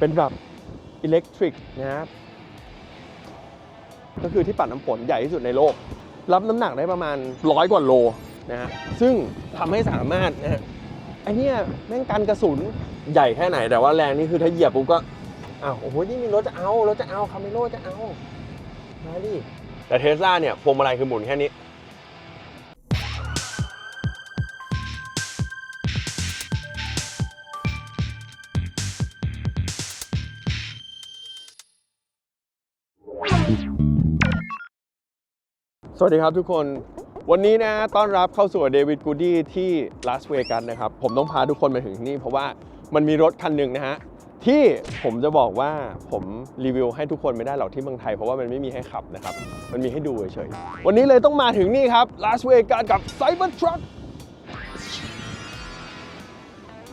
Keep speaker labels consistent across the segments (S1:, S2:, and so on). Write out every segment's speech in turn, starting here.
S1: เป็นแบบอิเล็กทริกนะครับก็คือที่ปัดน้ำฝนใหญ่ที่สุดในโลก รับน้ำหนักได้ประมาณร้อยกว่าโลนะฮะซึ่งทำให้สามารถนะฮะไอเนี้ยแม่งกันกระสุนใหญ่แค่ไหนแต่ว่าแรงนี่คือถ้าเหยียบปุ๊บก็อ้าวโอ้โหนี่มีรถจะเอารถจะเอาคาเมโลจะเอามาดิแต่เทสลาเนี่ยพวงมาลัยคือหมุนแค่นี้ สวัสดีครับทุกคนวันนี้นะต้อนรับเข้าสู่เดวิดกูดี้ที่ลาสเวกัสนะครับ ผมต้องพาทุกคนมาถึงที่นี่ เพราะว่ามันมีรถคันหนึ่งนะฮะ ที่ผมจะบอกว่าผมรีวิวให้ทุกคนไม่ได้หรอกที่เมืองไทย เพราะว่ามันไม่มีให้ขับนะครับ มันมีให้ดูเฉยๆวันนี้เลยต้องมาถึงนี่ครับลาสเวกัสกับไซเบอร์ทรัค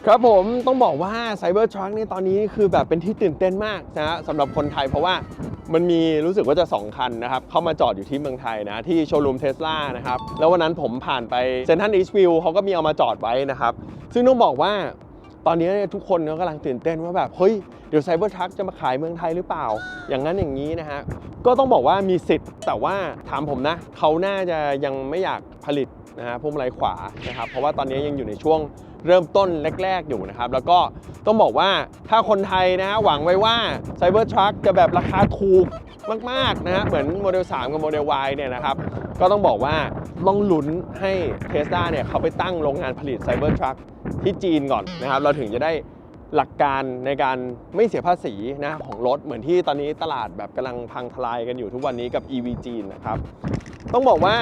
S1: ครับผมต้องบอกว่า Cybertruck นี่ตอนนี้คือแบบเป็นที่ตื่นเต้นมากนะฮะสำหรับคนไทยเพราะว่ามันมีรู้สึกว่าจะ 2 คันนะครับ เข้ามาจอดอยู่ที่เมืองไทยนะ ที่โชว์รูมเทสลานะครับ แล้ววันนั้นผมผ่านไปเซนทันอีสต์วิวเขาก็มีเอามาจอดไว้นะครับ ซึ่งต้องบอกว่าตอนนี้ทุกคนก็กำลังตื่นเต้นว่าแบบ เฮ้ย เดี๋ยว Cybertruck จะมาขายเมืองไทยหรือเปล่า อย่างนั้นอย่างนี้นะฮะก็ต้องบอกว่ามีสิทธิ์แต่ว่าถามผมนะเขาน่าจะยังไม่อยากผลิตนะฮะพวงมาลัยขวานะครับเพราะว่าตอนนี้ยังอยู่ในช่วงเริ่มต้นแรก ๆ อยู่นะครับ แล้วก็ต้องบอกว่าถ้าคนไทยนะหวังไว้ว่า Cybertruck จะแบบราคาถูกมาก ๆ นะฮะเหมือนโมเดล 3 กับโมเดล Y เนี่ยนะครับ ก็ต้องบอกว่าต้องลุ้นให้เทสลาเนี่ยเขาไปตั้งโรงงานผลิต Cybertruck ที่จีนก่อนนะครับ เราถึงจะได้หลักการในการไม่เสียภาษีนะของรถเหมือนที่ตอนนี้ตลาดแบบกำลังพังทลายกันอยู่ทุกวันนี้กับ EV จีนนะครับ ต้องบอกว่า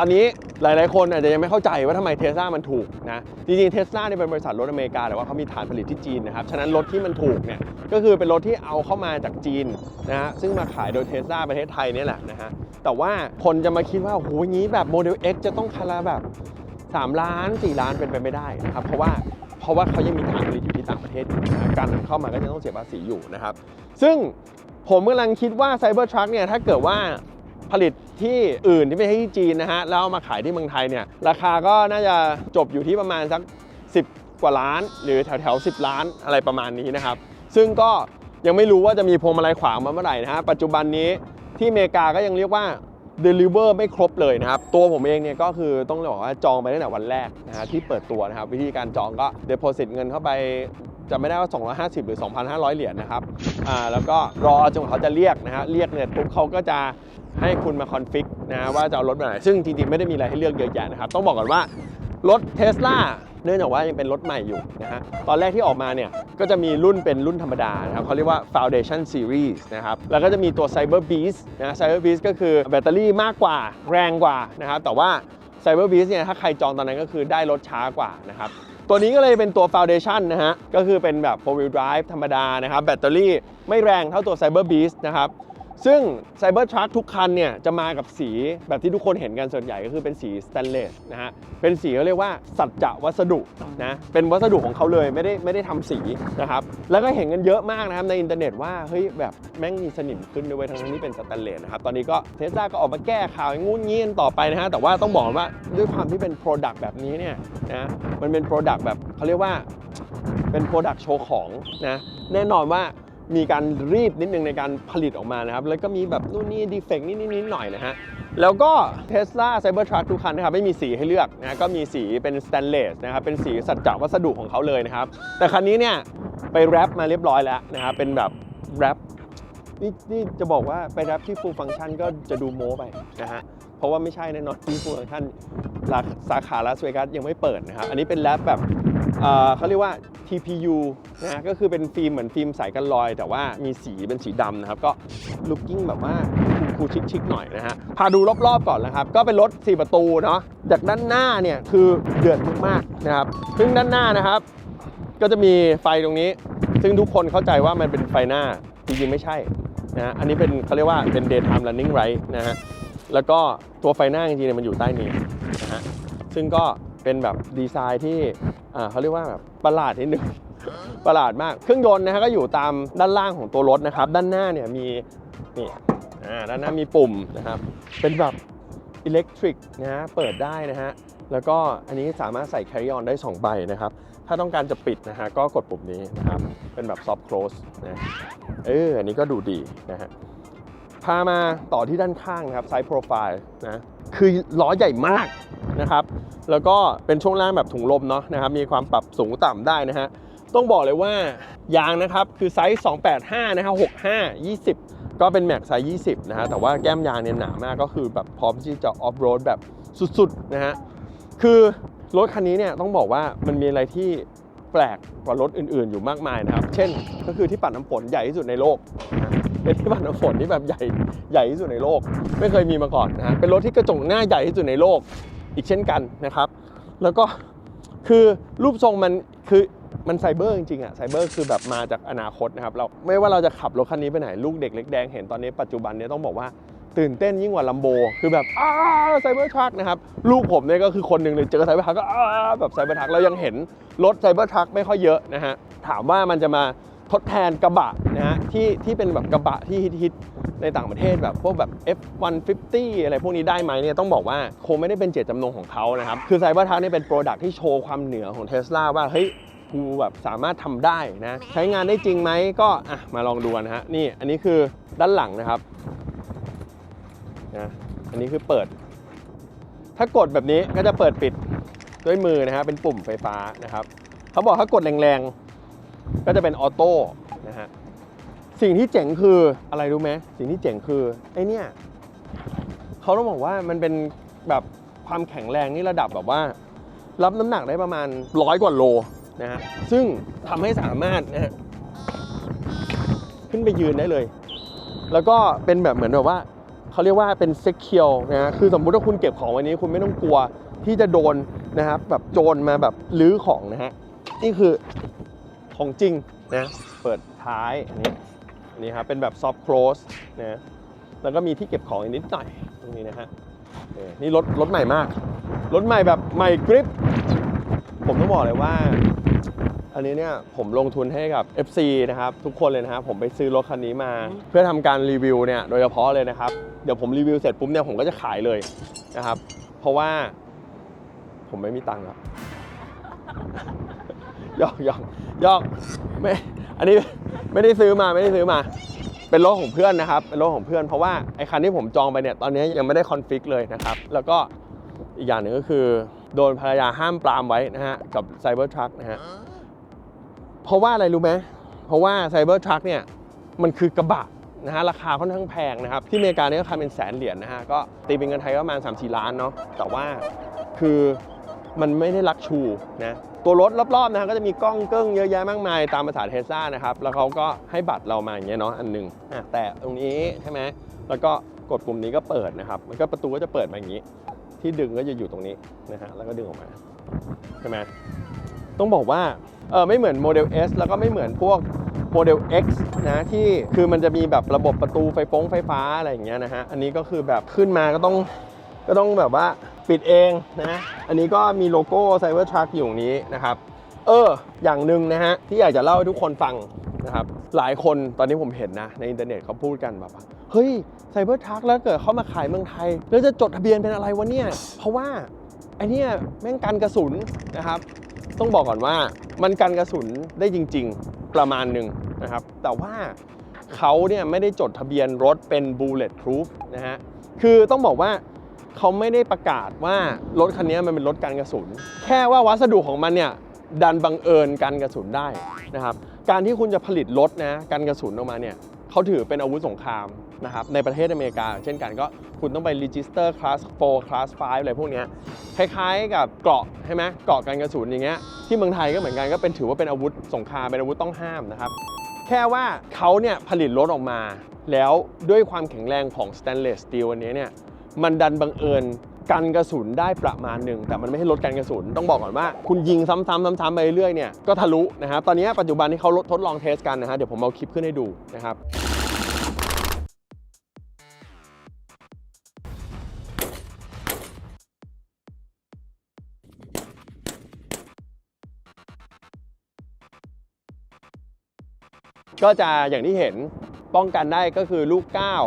S1: ตอนนี้หลาย ๆ คนอาจจะยังไม่เข้าใจว่าทำไมเทสลามันถูกนะ จริง ๆ เทสลาเนี่ยเป็นบริษัทรถอเมริกา แต่ว่าเขามีฐานผลิตที่จีนนะครับ ฉะนั้นรถที่มันถูกเนี่ยก็คือเป็นรถที่เอาเข้ามาจากจีนนะฮะซึ่งมาขายโดยเทสลาประเทศไทยเนี่ยแหละนะฮะแต่ว่าคนจะมาคิดว่าโอ้โหอย่างนี้แบบโมเดล X จะต้องคันละแบบ 3 ล้าน 4 ล้านเป็นไปไม่ได้นะครับเพราะว่าเพราะว่าเขายังมีฐานผลิตอยู่ที่ต่างประเทศนะครับการนำเข้ามาก็จะต้องเสียภาษีอยู่นะครับซึ่งผมกำลังคิดว่า Cybertruck เนี่ยถ้าเกิดว่า ผลิตที่อื่นที่ไม่ใช่ที่จีนนะฮะแล้วเอามาขายที่เมืองไทยเนี่ยราคาก็น่าจะจบอยู่ที่ประมาณสัก 10 กว่าล้าน หรือแถวแถวๆ10ล้านอะไรประมาณนี้นะครับ ซึ่งก็ยังไม่รู้ว่าจะมีพวงมาลัยขวางมาเมื่อไหร่นะฮะปัจจุบันนี้ที่อเมริกาก็ยังเรียกว่า Deliver ไม่ครบเลยนะครับ ตัวผมเองเนี่ยก็คือต้องบอกว่าจองไปตั้งแต่วันแรกนะฮะที่เปิดตัวนะครับ วิธีการจองก็ Deposit เงินเข้าไปจะไม่ได้ว่า 250 หรือ 2,500 เหรียญนะครับ อ่า แล้วก็รอจนเขาจะเรียกนะฮะ เรียกเนี่ยปุ๊บเขาก็จะ ให้คุณมาคอนฟิกนะว่าจะเอารถแบบไหน ซึ่งจริงๆ ไม่ได้มีอะไรให้เลือกเยอะแยะนะครับ ต้องบอกก่อนว่ารถเทสลาเนื่องจากว่ายังเป็นรถใหม่อยู่นะฮะตอนแรกที่ออกมาเนี่ย ก็จะมีรุ่นเป็นรุ่นธรรมดานะครับเขาเรียกว่า Foundation Series นะครับ แล้วก็จะมีตัว Cyber Beast นะ Cyber Beast ก็คือแบตเตอรี่มากกว่าแรงกว่านะครับ แต่ว่า Cyber Beast เนี่ยถ้าใครจองตอนนั้นก็คือได้รถช้ากว่านะครับตัวนี้ก็เลยเป็นตัว Foundation นะฮะ ก็คือเป็นแบบ4 wheel drive ธรรมดานะครับ แบตเตอรี่ไม่แรงเท่าตัว Cyber Beast นะครับ ซึ่ง Cybertruck ทุกคันเนี่ยจะมากับสีแบบที่ทุกคนเห็นกันส่วนใหญ่ก็คือเป็นสีสแตนเลสนะฮะ เป็นสีเขาเรียกว่าสัจจะวัสดุนะ เป็นวัสดุของเขาเลยไม่ได้ไม่ได้ทำสีนะครับ แล้วก็เห็นกันเยอะมากนะครับในอินเทอร์เน็ตว่าเฮ้ยแบบแม่งมีสนิมขึ้นด้วยทั้งที่เป็นสแตนเลสนะครับ ตอนนี้ก็เทสลาก็ออกมาแก้ข่าวงู้นงี้นต่อไปนะฮะ แต่ว่าต้องบอกว่าด้วยความที่เป็น Product แบบนี้เนี่ยนะมันเป็น Product แบบเขาเรียกว่าเป็น Product โชว์ของนะแน่นอนว่า มีการรีดนิดนึงในการผลิตออกมานะครับ แล้วก็มีแบบนู่นนี่ดีเฟกนิดนิดหน่อยนะฮะ แล้วก็ Tesla Cybertruck ทุกคันนะครับ ไม่มีสีให้เลือกนะก็มีสีเป็นสแตนเลสนะครับ เป็นสีสัจจะวัสดุของเขาเลยนะครับ แต่คันนี้เนี่ย ไปแรปมาเรียบร้อยแล้วนะครับ เป็นแบบแรปนี่นี่จะบอกว่าไปแรปที่ full function ก็จะดูโม้ไปนะฮะ เพราะว่าไม่ใช่แน่นอนที่ full function สาขาลาสเวกัสยังไม่เปิดนะครับ อันนี้เป็นแรปแบบเขาเรียกว่า TPU นะฮะก็คือเป็นฟิล์มเหมือนฟิล์มใสกันรอย แต่ว่ามีสีเป็นสีดำนะครับ ก็ลุคกิ้งแบบว่าคูลๆชิคๆหน่อยนะฮะพาดูรอบๆก่อนนะครับ ก็เป็นรถ 4 ประตูเนาะจากด้านหน้าเนี่ยคือเดือดมากๆนะครับซึ่งด้านหน้านะครับ ก็จะมีไฟตรงนี้ ซึ่งทุกคนเข้าใจว่ามันเป็นไฟหน้าจริงๆไม่ใช่นะฮะอันนี้เป็นเขาเรียกว่าเป็น daytime running light นะฮะแล้วก็ตัวไฟหน้าจริงๆเนี่ยมันอยู่ใต้นี้นะฮะซึ่งก็ เป็นแบบดีไซน์ที่เขาเรียกว่าแบบประหลาดนิดนึงประหลาดมาก เครื่องยนต์นะฮะก็อยู่ตามด้านล่างของตัวรถนะครับ ด้านหน้าเนี่ยมีนี่อ่าด้านหน้ามีปุ่มนะครับ เป็นแบบอิเล็กทริกนะฮะเปิดได้นะฮะแล้วก็อันนี้สามารถใส่ carry on ได้ 2 ใบนะครับ ถ้าต้องการจะปิดนะฮะก็กดปุ่มนี้นะครับ เป็นแบบ soft close นะเอออันนี้ก็ดูดีนะฮะามาต่อที่ด้านข้างนะครับ side profile นะคือล้อใหญ่มากนะครับ แล้วก็เป็นช่วงล่างแบบถุงลมเนาะนะครับ มีความปรับสูงต่ำได้นะฮะ ต้องบอกเลยว่ายางนะครับ คือไซส์ 285 นะครับ 65 20 ก็เป็นแม็กไซส์ 20 นะฮะ แต่ว่าแก้มยางเนี่ยหนามากก็คือแบบพร้อมที่จะออฟโรดแบบสุดๆนะฮะ คือรถคันนี้เนี่ยต้องบอกว่ามันมีอะไรที่แปลกกว่ารถอื่นๆ อยู่มากมายนะครับ เช่น ก็คือที่ปัดน้ำฝนใหญ่ที่สุดในโลกนะ เป็นที่ปัดน้ำฝนที่แบบใหญ่ใหญ่ที่สุดในโลก ไม่เคยมีมาก่อนนะฮะเป็นรถที่กระจกหน้าใหญ่ที่สุดในโลกอีกเช่นกันนะครับ แล้วก็คือรูปทรงมันคือมันไซเบอร์จริงๆอะไซเบอร์คือแบบมาจากอนาคตนะครับเราไม่ว่าเราจะขับรถคันนี้ไปไหนลูกเด็กเล็กแดงเห็นตอนนี้ปัจจุบันเนี้ต้องบอกว่าตื่นเต้นยิ่งกว่าลัมโบคือแบบอ้าไซเบอร์ทรัคนะครับลูกผมเนี่ยก็คือคนหนึ่งเลยเจอไซเบอร์ทรัคก็อ้าแบบไซเบอร์ทรัคเรายังเห็นรถไซเบอร์ทรัคไม่ค่อยเยอะนะฮะถามว่ามันจะมา ทดแทนกระบะนะฮะที่ที่เป็นแบบกระบะที่ฮิตๆในต่างประเทศแบบพวกแบบ F150 อะไรพวกนี้ได้ไหมเนี่ยต้องบอกว่าคงไม่ได้เป็นเจตจำนงของเขานะครับ คือไซเบอร์ทักนี่เป็นโปรดักที่โชว์ความเหนือของเทสลาว่าเฮ้ยกูแบบสามารถทำได้นะ ใช้งานได้จริงไหมก็อะมาลองดูกันนะฮะนี่อันนี้คือด้านหลังนะครับนะอันนี้คือเปิด ถ้ากดแบบนี้ก็จะเปิดปิดด้วยมือนะฮะเป็นปุ่มไฟฟ้านะครับ เขาบอกถ้ากดแรงๆ ก็จะเป็นออโต้นะฮะสิ่งที่เจ๋งคืออะไรรู้ไหมสิ่งที่เจ๋งคือไอเนี่ยเขาต้องบอกว่ามันเป็นแบบความแข็งแรงนี่ระดับแบบว่า รับน้ำหนักได้ประมาณร้อยกว่าโลนะฮะซึ่งทำให้สามารถนะฮะขึ้นไปยืนได้เลย แล้วก็เป็นแบบเหมือนแบบว่าเขาเรียกว่าเป็นเซ็กเคียวนะฮะคือสมมุติว่าคุณเก็บของวันนี้คุณไม่ต้องกลัวที่จะโดนนะครับแบบโจรมาแบบลื้อของนะฮะนี่คือ ของจริงนะเปิดท้ายอันนี้นี่ครับเป็นแบบ soft close นะแล้วก็มีที่เก็บของอีกนิดหน่อยตรงนี้นะฮะนี่รถรถใหม่มากรถใหม่แบบใหม่กริปผมต้องบอกเลยว่า อันนี้เนี่ยผมลงทุนให้กับ FC นะครับทุกคนเลยนะครับผมไปซื้อรถคันนี้มา เพื่อทำการรีวิวเนี่ยโดยเฉพาะเลยนะครับเดี๋ยวผมรีวิวเสร็จปุ๊บเนี่ยผมก็จะขายเลยนะครับ เพราะว่าผมไม่มีตังค์แล้ว ยอกยอกยอกไม่อันนี้ไม่ได้ซื้อมาไม่ได้ซื้อมา เป็นรถของเพื่อนนะครับ เป็นรถของเพื่อนเพราะว่าไอ้คันที่ผมจองไปเนี่ยตอนนี้ยังไม่ได้คอนฟิกเลยนะครับ แล้วก็อีกอย่างหนึ่งก็คือ โดนภรรยาห้ามปรามไว้นะฮะกับไซเบอร์ทรัคนะฮะเพราะว่าอะไรรู้ไหมเพราะว่าไซเบอร์ทรัคเนี่ยมันคือกระบะนะฮะราคาค่อนข้างแพงนะครับ ที่อเมริกาเนี่ยราคาเป็นแสนเหรียญนะฮะก็ตีเป็นเงินไทยก็ประมาณ3 4 ล้านเนาะแต่ว่าคือ มันไม่ได้ลักชูนะตัวรถรอบๆนะก็จะมีกล้องเกิ้งเยอะแยะมากมายตามภาษาเทสลานะครับ แล้วเขาก็ให้บัตรเรามาอย่างเงี้ยเนาะอันหนึงอะแต่ตรงนี้ใช่ไหมแล้วก็กดปุ่มนี้ก็เปิดนะครับมันก็ประตูก็จะเปิดมาอย่างนี้ ที่ดึงก็จะอยู่ตรงนี้นะฮะแล้วก็ดึงออกมาใช่ไหมต้องบอกว่าเออไม่เหมือนโมเดล S แล้วก็ไม่เหมือนพวกโมเดล X นะที่คือมันจะมีแบบระบบประตูไฟฟงไฟฟ้าอะไรอย่างเงี้ยนะฮะอันนี้ก็คือแบบขึ้นมาก็ต้องก็ต้องแบบว่า ปิดเองนะอันนี้ก็มีโลโก้ Cybertruck อยู่ตรงนี้นะครับ เออ อย่างหนึ่งนะฮะ ที่อยากจะเล่าให้ทุกคนฟังนะครับ หลายคนตอนนี้ผมเห็นนะ ในอินเทอร์เน็ตเขาพูดกันแบบเฮ้ยไซเบอร์ทักแล้วเกิดเขามาขายเมืองไทย แล้วจะจดทะเบียนเป็นอะไรวะเนี่ย เพราะว่าไอเนี่ยแม่งกันกระสุนนะครับ ต้องบอกก่อนว่ามันกันกระสุนได้จริง ๆ ประมาณหนึ่งนะครับ แต่ว่าเขาเนี่ยไม่ได้จดทะเบียนรถเป็น bullet proof นะฮะ คือต้องบอกว่า เขาไม่ได้ประกาศว่ารถคันนี้มันเป็นรถกันกระสุน แค่ว่าวัสดุของมันเนี่ยดันบังเอิญกันกระสุนได้นะครับ การที่คุณจะผลิตรถนะกันกระสุนออกมาเนี่ยเขาถือเป็นอาวุธสงครามนะครับในประเทศอเมริกา เช่นกันก็คุณต้องไป register class 4 class 5 อะไรพวกนี้คล้ายๆกับเกราะใช่ไหมเกราะกันกระสุนอย่างเงี้ยที่เมืองไทยก็เหมือนกันก็เป็นถือว่าเป็นอาวุธสงครามเป็นอาวุธต้องห้ามนะครับ แค่ว่าเขาเนี่ยผลิตรถออกมา แล้วด้วยความแข็งแรงของ stainless steel อันนี้เนี่ย มันดันบังเอิญกันกระสุนได้ประมาณหนึ่งแต่มันไม่ใช่ลดกันกระสุนต้องบอกก่อนว่า คุณยิงซ้ำๆซ้ำๆไปเรื่อยๆเนี่ยก็ทะลุนะครับตอนนี้ปัจจุบันที่เขาทดลองเทสกันนะฮะเดี๋ยวผมเอาคลิปขึ้นให้ดูนะครับก็จะอย่างที่เห็นป้องกันได้ก็คือลูก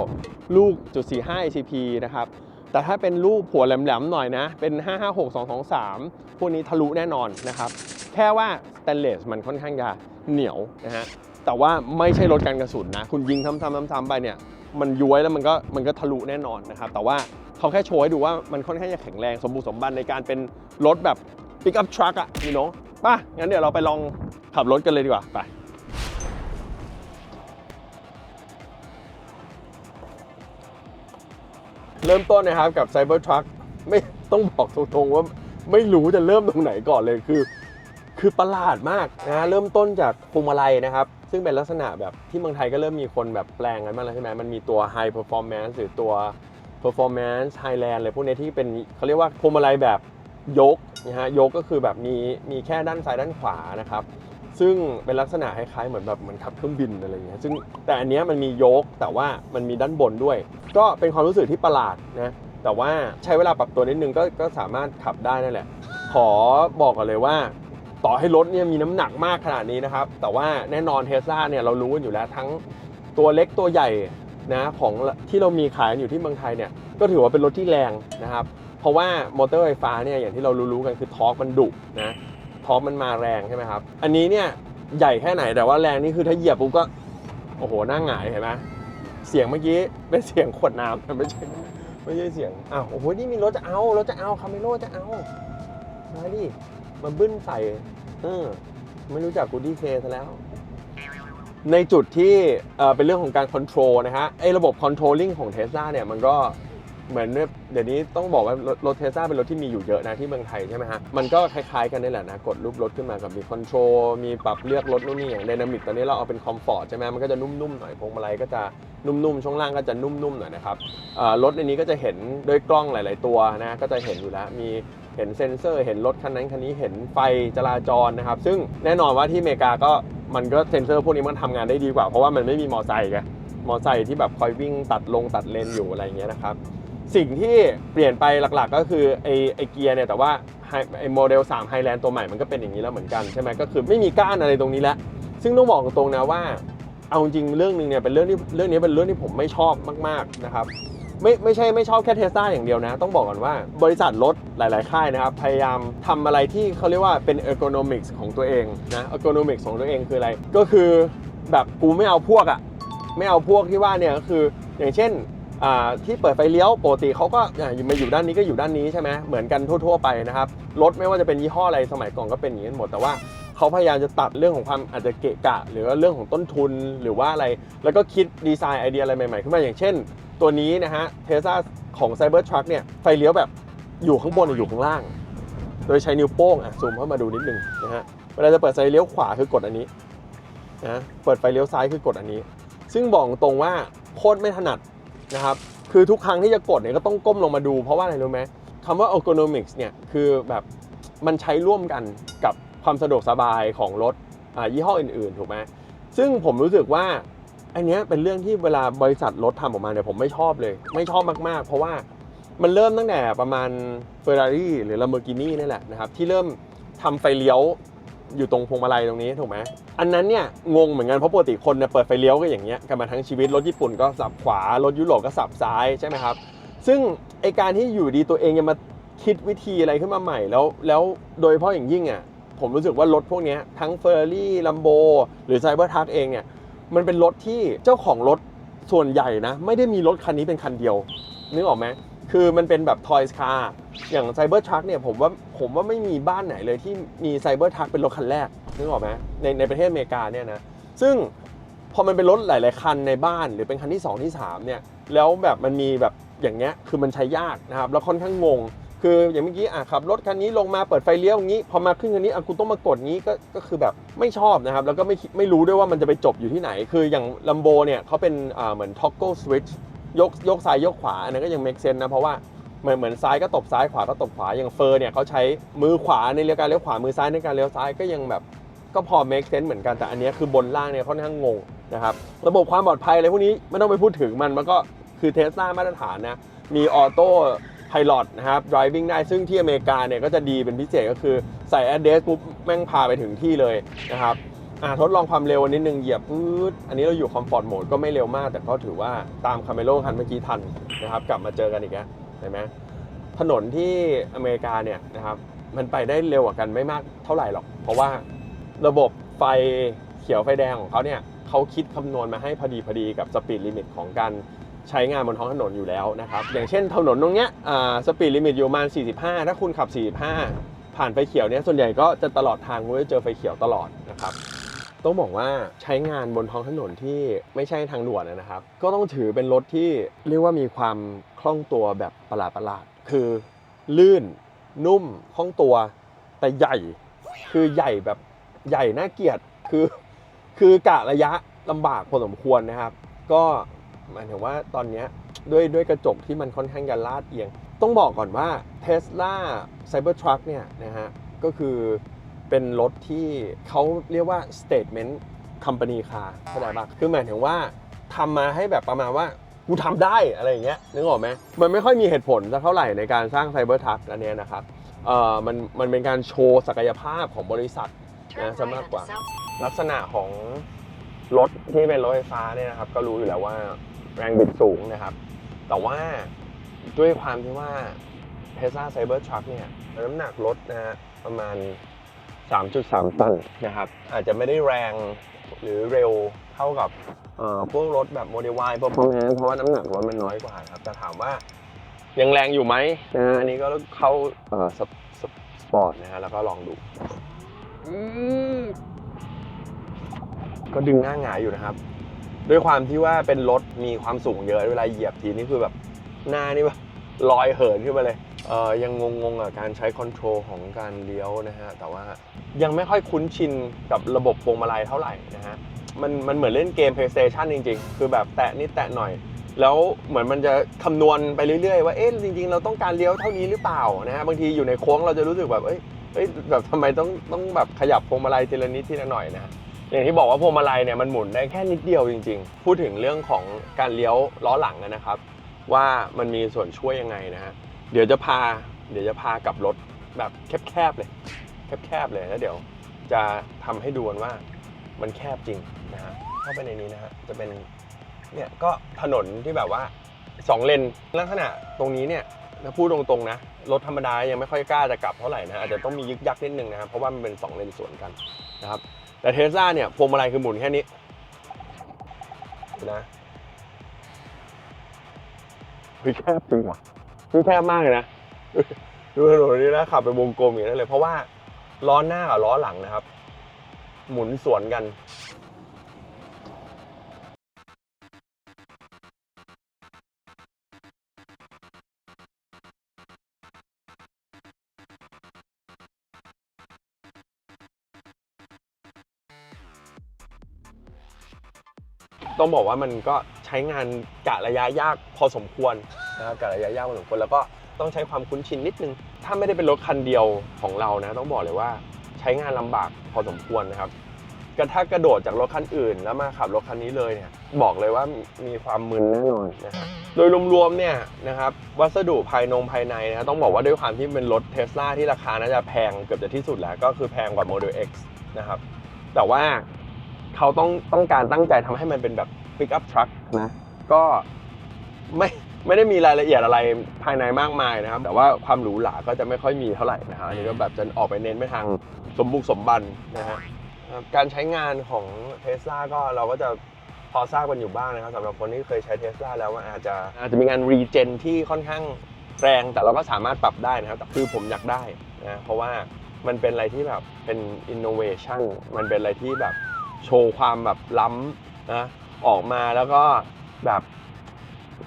S1: 9 ลูกจุด45 ACP นะครับ แต่ถ้าเป็นลูกหัวแหลมๆหน่อยนะ เป็น 556 223 พวกนี้ทะลุแน่นอนนะครับ แค่ว่าสแตนเลสมันค่อนข้างจะเหนียวนะฮะ แต่ว่าไม่ใช่รถกันกระสุนนะ คุณยิงซ้ำๆๆๆไปเนี่ย มันย้วยแล้วมันก็มันก็ทะลุแน่นอนนะครับ แต่ว่าเขาแค่โชว์ให้ดูว่ามันค่อนข้างจะแข็งแรงสมบูรณ์สมบันในการเป็นรถแบบปิกอัพทรัคอะนี่เนาะป่ะงั้นเดี๋ยวเราไปลองขับรถกันเลยดีกว่า ไป ริ่มต้นนะครับกับ Cybertruck ไม่ต้องบอกตรงๆว่าไม่รู้จะเริ่มตรงไหนก่อนเลยคือ คือประหลาดมากนะฮะเริ่มต้นจากพวงมาลัยนะครับ ซึ่งเป็นลักษณะแบบที่เมืองไทยก็เริ่มมีคนแบบแปลงกันมางแล้วใช่ไหมมันมีตัว High Performance หรือตัว Performance Highland อะไรพวกนี้ที่เป็นเขาเรียกว่าพวงมาลัยแบบยกนะฮะยกก็คือแบบมีมีแค่ด้านซ้ายด้านขวานะครับ ซึ่งเป็นลักษณะคล้ายๆเหมือนแบบเหมือนขับเครื่องบินอะไรอย่างเงี้ยซึ่งแต่อันเนี้ยมันมีโยกแต่ว่ามันมีด้านบนด้วย ก็เป็นความรู้สึกที่ประหลาดนะแต่ว่าใช้เวลาปรับตัวนิดนึงก็ก็สามารถขับได้นั่นแหละ ขอบอกก่อนเลยว่า ต่อให้รถเนี่ยมีน้ำหนักมากขนาดนี้นะครับ แต่ว่าแน่นอนเทสลาเนี่ยเรารู้กันอยู่แล้วทั้งตัวเล็กตัวใหญ่นะของที่เรามีขายอยู่ที่เมืองไทยเนี่ยก็ถือว่าเป็นรถที่แรงนะครับ เพราะว่ามอเตอร์ไฟฟ้าเนี่ยอย่างที่เรารู้ๆกันคือทอร์กมันดุนะ ทอร์กมันมาแรงใช่ไหมครับ อันนี้เนี่ยใหญ่แค่ไหนแต่ว่าแรงนี่คือถ้าเหยียบปุ๊บก็ โอ้โหหน้าหงายเห็นไหมเสียงเมื่อกี้เป็นเสียงขวดน้ำไม่ใช่ไม่ใช่เสียงอ้าวโอ้โหนี่มีรถจะเอารถจะเอาคาเมโลจะเอามาดิมาบึ้นใส่เออไม่รู้จักกูดี้เคซะแล้ว ในจุดที่เอ่อเป็นเรื่องของการคอนโทรลนะฮะไอ้ระบบคอนโทรลลิ่งของเทสลาเนี่ยมันก็ เหมือนเดี๋ยวนี้ต้องบอกว่ารถเทสลาเป็นรถที่มีอยู่เยอะนะที่เมืองไทยใช่ไหมฮะ มันก็คล้ายๆกันนี่แหละนะ กดรูปรถขึ้นมากับมีคอนโทรลมีปรับเลือกรถนู่นนี่อย่างไดนามิกตอนนี้เราเอาเป็นคอมฟอร์ตใช่ไหมมันก็จะนุ่มๆหน่อยพวงมาลัยก็จะนุ่มๆช่วงล่างก็จะนุ่มๆหน่อยนะครับรถในนี้ก็จะเห็นด้วยกล้องหลาย ๆตัวนะก็จะเห็นอยู่แล้วมีเห็นเซ็นเซอร์เห็นรถคันนั้นคันนี้เห็นไฟจราจรนะครับ ซึ่งแน่นอนว่าที่อเมริกาก็มันก็เซ็นเซอร์พวกนี้มันทำงานได้ดีกว่าเพราะว่ามันไม่มีมอไซค์ไงมอไซค์ที่แบบคอยวิ่งตัดลงตัดเลนอยู่อะไรอย่างเงี้ยนะครับ สิ่งที่เปลี่ยนไปหลักๆ ก็คือไอไอเกียร์เนี่ยแต่ว่าไฮไอโมเดล3 Highland ตัวใหม่มันก็เป็นอย่างนี้แล้วเหมือนกันใช่ไหมก็คือไม่มีก้านอะไรตรงนี้แล้ว ซึ่งต้องบอกตรงๆนะว่า เอาจริงเรื่องหนึ่งเนี่ยเป็นเรื่องที่เรื่องนี้เป็นเรื่องที่ผมไม่ชอบมากๆนะครับไม่ไม่ใช่ไม่ชอบแค่เทสลาอย่างเดียวนะ ต้องบอกก่อนว่าบริษัทรถหลาย ๆ ค่ายนะครับ พยายามทำอะไรที่เขาเรียกว่าเป็น ergonomics ของตัวเองนะเ e r g o n o m i c s ของตัวเองคืออะไร ก็คือแบบกูไม่เอาพวกอะไม่เอาพวกที่ว่าเนี่ยก็คืออย่างเช่น ที่เปิดไฟเลี้ยวปกติเขาก็อ่มาอยู่ด้านนี้ก็อยู่ด้านนี้ใช่ไหมเหมือนกันทั่ว ๆ ไปนะครับรถไม่ว่าจะเป็นยี่ห้ออะไรสมัยก่อนก็เป็นอย่างนี้หมดแต่ว่าเขาพยายามจะตัดเรื่องของความอาจจะเกะกะ หรือว่าเรื่องของต้นทุนหรือว่าอะไร แล้วก็คิดดีไซน์ไอเดียอะไรใหม่ๆขึ้นมาอย่างเช่น ตัวนี้นะฮะเทสลาของ Cybertruck เนี่ยไฟเลี้ยวแบบอยู่ข้างบนหรืออยู่ข้างล่าง โดยใช้นิ้วโป้งอะซูมเข้ามาดูนิดนึงนะฮะเวลาจะเปิดไฟเลี้ยวขวาคือกดอันนี้นะเปิดไฟเลี้ยวซ้ายคือกดอันนี้ ซึ่งบอกตรงว่าโคตรไม่ถนัด นะครับ คือทุกครั้งที่จะกดเนี่ยก็ต้องก้มลงมาดูเพราะว่าอะไรรู้ไหมคำว่า ergonomics เนี่ยคือแบบมันใช้ร่วมกันกับความสะดวกสบายของรถยี่ห้ออื่นๆ ถูกไหมซึ่งผมรู้สึกว่าอันเนี้ยเป็นเรื่องที่เวลาบริษัทรถทำออกมาเนี่ยผมไม่ชอบเลย ไม่ชอบมากๆ เพราะว่ามันเริ่มตั้งแต่ประมาณ Ferrari หรือ Lamborghini นี่แหละนะครับ ที่เริ่มทำไฟเลี้ยว อยู่ตรงพวงมาลัยตรงนี้ถูกไหมอันนั้นเนี่ยงงเหมือนกันเพราะปกติคนเนี่ยเปิดไฟเลี้ยวก็อย่างเงี้ยกันมาทั้งชีวิตรถญี่ปุ่นก็สับขวารถยุโรปก็สับซ้ายใช่ไหมครับซึ่งไอการที่อยู่ดีตัวเองยังมาคิดวิธีอะไรขึ้นมาใหม่แล้วแล้วโดยเฉพาะอย่างยิ่งอะผมรู้สึกว่ารถพวกนี้ทั้ง Ferrari Lambo หรือ Cybertruck เองเนี่ยมันเป็นรถที่เจ้าของรถส่วนใหญ่นะ ไม่ได้มีรถคันนี้เป็นคันเดียวนึกออกไหม คือมันเป็นแบบ Toys Car อย่าง Cybertruck เนี่ยผมว่าผมว่าไม่มีบ้านไหนเลยที่มี Cybertruck เป็นรถคันแรกนึกออกไหมในในประเทศอเมริกาเนี่ยนะซึ่งพอมันเป็นรถหลาย ๆ คันในบ้านหรือเป็นคันที่ 2 ที่ 3 เนี่ย แล้วแบบมันมีแบบอย่างเงี้ยคือมันใช้ยากนะครับ แล้วค่อนข้างงง คืออย่างเมื่อกี้อะขับรถคันนี้ลงมาเปิดไฟเลี้ยวอย่างนี้ พอมาขึ้นคันนี้อะกูต้องมากดงี้ก็ก็คือแบบไม่ชอบนะครับ แล้วก็ไม่ไม่รู้ด้วยว่ามันจะไปจบอยู่ที่ไหน คืออย่างลัมโบเนี่ยเขาเป็นอ่าเหมือน toggle switch ยกยกซ้ายยกขวาอันนั้นก็ยัง make sense นะเพราะว่าเหมือนเหมือนซ้ายก็ตบซ้ายขวาก็ตบขวาอย่างเฟอร์เนี่ยเขาใช้มือขวาในเลี้ยวการเลี้ยวขวามือซ้ายในการเลี้ยวซ้ายก็ยังแบบก็พอ make sense เหมือนกันแต่อันนี้คือบนล่างเนี่ยค่อนข้างงงนะครับระบบความปลอดภัยอะไรพวกนี้ไม่ต้องไปพูดถึงมันมันก็คือเทสลามาตรฐานนะมีออโต้พ i l o t นะครับ driving ได้ซึ่งที่อเมริกาเนี่ยก็จะดีเป็นพิเศษก็คือใส่ address ปุ๊บแม่งพาไปถึงที่เลยนะครับ อะทดลองความเร็วนิดนึงเหยียบปื๊ดอันนี้เราอยู่คอมฟอร์ตโหมดก็ไม่เร็วมาก แต่ก็ถือว่าตามคาเมโลคันเมื่อกี้ทันนะครับกลับมาเจอกันอีกแล้วเห็นไหมถนนที่อเมริกาเนี่ยนะครับมันไปได้เร็วกว่ากันไม่มากเท่าไหร่หรอก เพราะว่าระบบไฟเขียวไฟแดงของเขาเนี่ยเขาคิดคำนวณมาให้พอดีพอดีกับสปีดลิมิตของการใช้งานบนท้องถนนอยู่แล้วนะครับอย่างเช่นถนนตรงเนี้ยสปีดลิมิตอยู่ประมาณ 45 ถ้าคุณขับ 45 ผ่านไฟเขียวเนี่ยส่วนใหญ่ก็จะตลอดทางคุณจะเจอไฟเขียวตลอดนะครับ ต้องบอกว่าใช้งานบนท้องถนนที่ไม่ใช่ทางด่วนนะครับ ก็ต้องถือเป็นรถที่เรียกว่ามีความคล่องตัวแบบประหลาดประหลาดๆคือลื่นนุ่มคล่องตัว แต่ใหญ่ คือใหญ่แบบใหญ่น่าเกลียดคือคือกะระยะลำบากพอสมควรนะครับ ก็หมายถึงว่าตอนนี้ด้วยด้วยกระจกที่มันค่อนข้างจะลาดเอียง ต้องบอกก่อนว่า Tesla Cybertruck เนี่ยนะฮะก็คือ เป็นรถที่เขาเรียกว่า statement company car เข้าใจปะคือหมายถึงว่าทำมาให้แบบประมาณว่ากูทำได้อะไรอย่างเงี้ยนึกออกไหมมันไม่ค่อยมีเหตุผลสักเท่าไหร่ในการสร้าง Cybertruck อันเนี้ยนะครับเอ่อมันมันเป็นการโชว์ศักยภาพของบริษัท
S2: Turn
S1: some
S2: right
S1: up
S2: on
S1: quả.
S2: South
S1: ลักษณะของรถที่เป็นรถไฟฟ้าเนี่ยนะครับ ก็รู้อยู่แล้วว่าแรงบิดสูงนะครับ แต่ว่าด้วยความที่ว่า Tesla Cybertruck เนี่ยน้ำหนักรถนะฮะประมาณ 3.3 ตันนะครับ อาจจะไม่ได้แรงหรือเร็วเท่ากับเอ่อพวกรถแบบ Model Y เพราะเพราะเพราะว่าน้ำหนักรถมันน้อยกว่าครับแต่ถามว่ายังแรงอยู่ไหมนะฮะอันนี้ก็เข้าเอ่อสปสปสปอร์ตนะฮะแล้วก็ลองดูก็ดึงหน้าหงายอยู่นะครับ ด้วยความที่ว่าเป็นรถมีความสูงเยอะเวลาเหยียบทีนี่คือแบบหน้านี่แบบลอยเหินขึ้นมาเลยเออ ยังงงๆกับการใช้คอนโทรลของการเลี้ยวนะฮะ แต่ว่ายังไม่ค่อยคุ้นชินกับระบบพวงมาลัยเท่าไหร่นะฮะ มันมันเหมือนเล่นเกม PlayStation จริง ๆ คือแบบแตะนิดแตะหน่อย แล้วเหมือนมันจะคำนวณไปเรื่อยๆ ว่า เอ๊ะ จริง ๆ เราต้องการเลี้ยวเท่านี้หรือเปล่านะฮะ บางทีอยู่ในโค้งเราจะรู้สึกแบบเอ้ยเอ้ยแบบทำไมต้องต้องแบบขยับพวงมาลัยทีละนิดทีละหน่อยนะฮะอย่างที่บอกว่าพวงมาลัยเนี่ยมันหมุนได้แค่นิดเดียวจริง ๆ พูดถึงเรื่องของการเลี้ยวล้อหลังนะครับ ว่ามันมีส่วนช่วยยังไงนะฮะ เดี๋ยวจะพา เดี๋ยวจะพากลับรถแบบแคบๆเลย แคบๆเลยแล้วเดี๋ยวจะทำให้ดูกันว่ามันแคบจริงนะฮะเข้าไปในนี้นะฮะจะเป็นเนี่ยก็ถนนที่แบบว่าสองเลนลักษณะตรงนี้เนี่ยถ้าพูดตรงๆนะรถธรรมดายังไม่ค่อยกล้าจะกลับเท่าไหร่นะอาจจะต้องมียึกยักนิดนึงนะครับเพราะว่ามันเป็นสองเลนสวนกันนะครับแต่เทสลาเนี่ยพวงมาลัยคือหมุนแค่นี้นะเฮ้ยแคบจริงว่ะ คือแคบมากเลยนะดูถนนนี้นะขับไปวงกลมอย่างนั้นเลย เพราะว่าล้อหน้ากับล้อหลังนะครับ หมุนสวนกันต้องบอกว่ามันก็ใช้งานกะระยะยากพอสมควร นะครับกะระยะยากพอสมควรแล้วก็ต้องใช้ความคุ้นชินนิดนึง ถ้าไม่ได้เป็นรถคันเดียวของเรานะ ต้องบอกเลยว่าใช้งานลำบากพอสมควรนะครับกระถ้ากระโดดจากรถคันอื่น แล้วมาขับรถคันนี้เลยเนี่ยบอกเลยว่ามีความมึนแน่นอนนะฮะโดยรวมๆเนี่ยนะครับวัสดุภายนงภายในนะต้องบอกว่าด้วยความที่เป็นรถเทสลาที่ราคาน่าจะแพงเกือบจะที่สุดแล้ว ก็คือแพงกว่า Model X นะครับแต่ว่าเขาต้องต้องการตั้งใจทำให้มันเป็นแบบ pick up truck นะก็ไม่ ไม่ได้มีรายละเอียดอะไรภายในมากมายนะครับ แต่ว่าความหรูหราก็จะไม่ค่อยมีเท่าไหร่นะครับอันนี้ก็แบบจะออกไปเน้นไปทางสมบุกสมบันนะฮะครับการใช้งานของเทสลาก็เราก็จะพอทราบกันอยู่บ้างนะครับสำหรับคนที่เคยใช้เทสลาแล้วว่าอาจจะอาจจะมีงานรีเจนที่ค่อนข้างแรงแต่เราก็สามารถปรับได้นะครับแต่คือผมอยากได้นะเพราะว่ามันเป็นอะไรที่แบบเป็นอินโนเวชันมันเป็นอะไรที่แบบโชว์ความแบบล้ำนะออกมาแล้วก็แบบ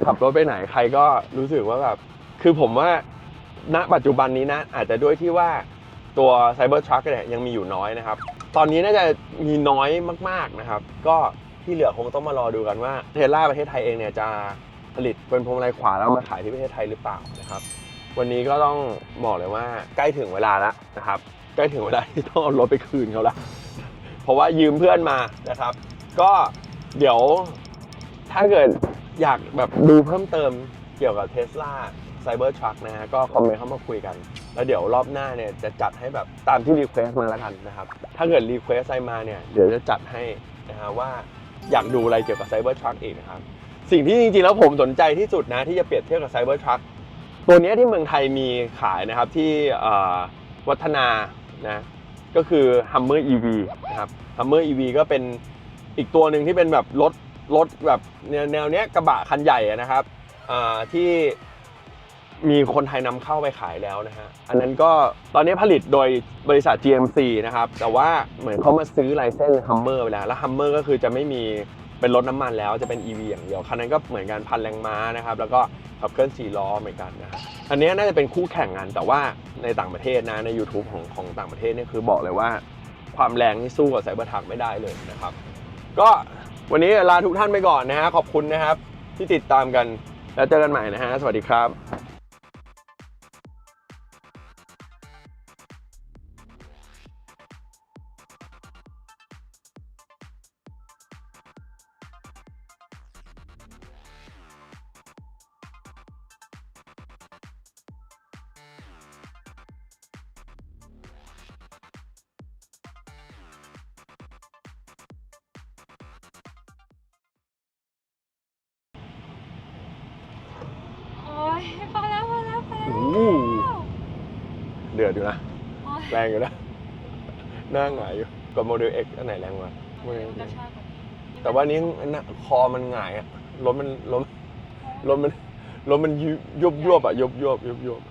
S1: ขับรถไปไหนใครก็รู้สึกว่าแบบคือผมว่าณปัจจุบันนี้นะ อาจจะด้วยที่ว่าตัว Cybertruck เนี่ยยังมีอยู่น้อยนะครับ ตอนนี้น่าจะมีน้อยมากๆนะครับ ก็ที่เหลือคงต้องมารอดูกันว่าเทสลาประเทศไทยเองเนี่ยจะผลิตเป็นพวงมาลัยขวาแล้วมาขายที่ประเทศไทยหรือเปล่านะครับ วันนี้ก็ต้องบอกเลยว่าใกล้ถึงเวลาแล้วนะครับ ใกล้ถึงเวลาที่ต้องเอารถไปคืนเขาแล้วเพราะว่ายืมเพื่อนมานะครับ ก็เดี๋ยวถ้าเกิด อยากแบบดูเพิ่มเติมเกี่ยวกับ Tesla Cybertruck นะฮะก็คอมเมนต์เข้ามาคุยกัน แล้วเดี๋ยวรอบหน้าเนี่ยจะจัดให้แบบตามที่รีเควสมาแล้วกันนะครับ ถ้าเกิดรีเควสอะไรมาเนี่ยเดี๋ยวจะจัดให้นะฮะว่าอยากดูอะไรเกี่ยวกับ Cybertruck อีกนะครับ สิ่งที่จริงๆแล้วผมสนใจที่สุดนะที่จะเปรียบเทียบกับ Cybertruck ตัวนี้ที่เมืองไทยมีขายนะครับที่วัฒนานะก็คือ Hummer EV นะครับ Hummer EV ก็เป็นอีกตัวหนึ่งที่เป็นแบบรถ รถแบบแนวเนี้ยกระบะคันใหญ่นะครับที่มีคนไทยนำเข้าไปขายแล้วนะฮะ อันนั้นก็ตอนนี้ผลิตโดยบริษัท GMC นะครับ แต่ว่าเหมือนเขามาซื้อไลเซนส์ Hummer ไปแล้ว แล้ว Hummer ก็คือจะไม่มีเป็นรถน้ำมันแล้ว จะเป็น EV อย่างเดียว คันนั้นก็เหมือนกันพันแรงม้านะครับ แล้วก็ขับเคลื่อนสี่ล้อเหมือนกันนะครับอันนี้น่าจะเป็นคู่แข่งกันแต่ว่าในต่างประเทศนะ ใน YouTube ของของต่างประเทศนี่คือบอกเลยว่า ความแรงนี่สู้กับไซเบอร์ทักไม่ได้เลยนะครับ ก็ วันนี้ลาทุกท่านไปก่อนนะฮะขอบคุณนะครับที่ติดตามกันแล้วเจอกันใหม่นะฮะสวัสดีครับ
S2: พอแล้วพอแล้วพอแล้ว
S1: โอ้โห เดือดอยู่นะ
S2: โอ๊ย
S1: แรงอยู่นะ หน้าหงายอยู่กับโมเดล X อันไหนแรงกว่า
S2: กระชากกว่านี้
S1: แต่ว่านี้น่ะคอมันหงายอะรถมันรถรถมันรถมันยุบยวบๆอะยุบยวบยุบยวบ